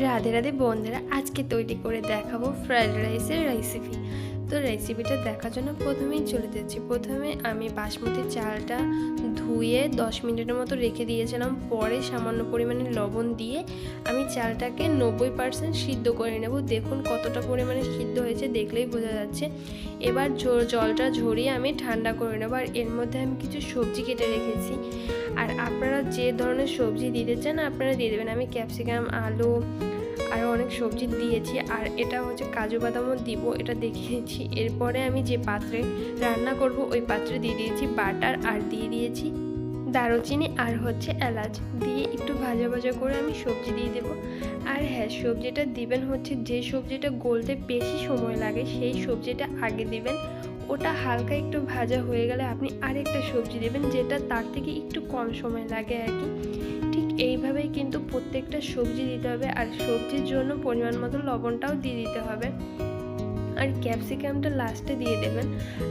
রাধে রাধে বন্ধুরা আজকে তৈরি করে দেখাবো ফ্রায়েড রাইসের রেসিপি তো রেসিপিটা দেখার জন্য প্রথমেই চলে যাচ্ছি। প্রথমে আমি বাসমতি চালটা ধুয়ে দশ মিনিটের মতো রেখে দিয়েছিলাম। পরে সামান্য পরিমাণে লবণ দিয়ে আমি চালটাকে নব্বই পার্সেন্ট সিদ্ধ করে নেব। দেখুন কতটা পরিমাণে সিদ্ধ হয়েছে, দেখলেই বোঝা যাচ্ছে। এবার জলটা ঝরিয়ে আমি ঠান্ডা করে নেব। আর এর মধ্যে আমি কিছু সবজি কেটে রেখেছি। আর আপনারা যে ধরনের সবজি দিতে চান, আপনারা দিয়ে দেবেন। আমি ক্যাপসিকাম, আলু আরও অনেক সবজি দিয়েছি, আর এটা হচ্ছে কাজু বাদামও দিব, এটা দেখিয়েছি। এরপরে আমি যে পাত্রে রান্না করব, ওই পাত্রে দিয়ে দিয়েছি বাটার আর দিয়ে দিয়েছি দারুচিনি আর হচ্ছে এলাচ। দিয়ে একটু ভাজা ভাজা করে আমি সবজি দিয়ে দেবো। আর হ্যাঁ সবজিটা দিবেন হচ্ছে যে সবজিটা গলতে বেশি সময় লাগে, সেই সবজিটা আগে দিবেন। ওটা হালকা একটু ভাজা হয়ে গেলে আপনি আরেকটা সবজি দেবেন, যেটা তার থেকে একটু কম সময় লাগে আর কি। এইভাবেই কিন্তু প্রত্যেকটা সবজি দিতে হবে আর সবজির জন্য পরিমাণ মতো লবণটাও দিয়ে দিতে হবে। আর ক্যাপসিকামটা লাস্টে দিয়ে দেবেন।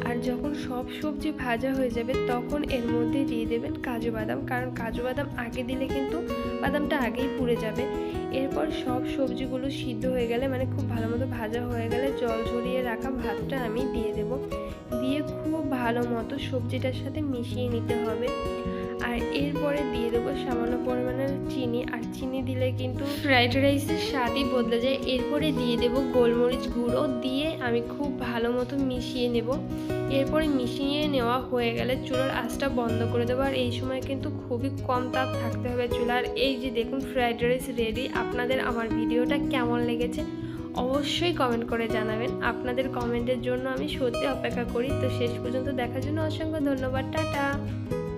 আর যখন সব সবজি ভাজা হয়ে যাবে, তখন এর মধ্যে দিয়ে দেবেন কাজু বাদাম। কারণ কাজু বাদাম আগে দিলে কিন্তু বাদামটা আগেই পুড়ে যাবে। এরপর সব সবজিগুলো সিদ্ধ হয়ে গেলে মানে খুব ভালো মতো ভাজা হয়ে গেলে জল ঝরিয়ে রাখা ভাতটা আমি দিয়ে দেব। দিয়ে খুব ভালো মতো সবজিটার সাথে মিশিয়ে নিতে হবে। আর এরপরে দিয়ে দেবো সামান্য পরিমাণের চিনি। আর চিনি দিলে কিন্তু ফ্রাইড রাইসের স্বাদই বদলে যায়। এরপরে দিয়ে দেবো গোলমরিচ গুঁড়ো দিয়ে আমি খুব ভালো মতো মিশিয়ে নেব। এরপরে মিশিয়ে নেওয়া হয়ে গেলে চুলার আঁচটা বন্ধ করে দেবো। আর এই সময় কিন্তু খুবই কম তাপ থাকতে হবে চুলার। এই যে দেখুন, ফ্রাইড রাইস রেডি। আপনাদের আমার ভিডিওটা কেমন লেগেছে অবশ্যই কমেন্ট করে জানাবেন। আপনাদের কমেন্টের জন্য আমি সত্যি অপেক্ষা করি। তো শেষ পর্যন্ত দেখার জন্য অসংখ্য ধন্যবাদ। টাটা!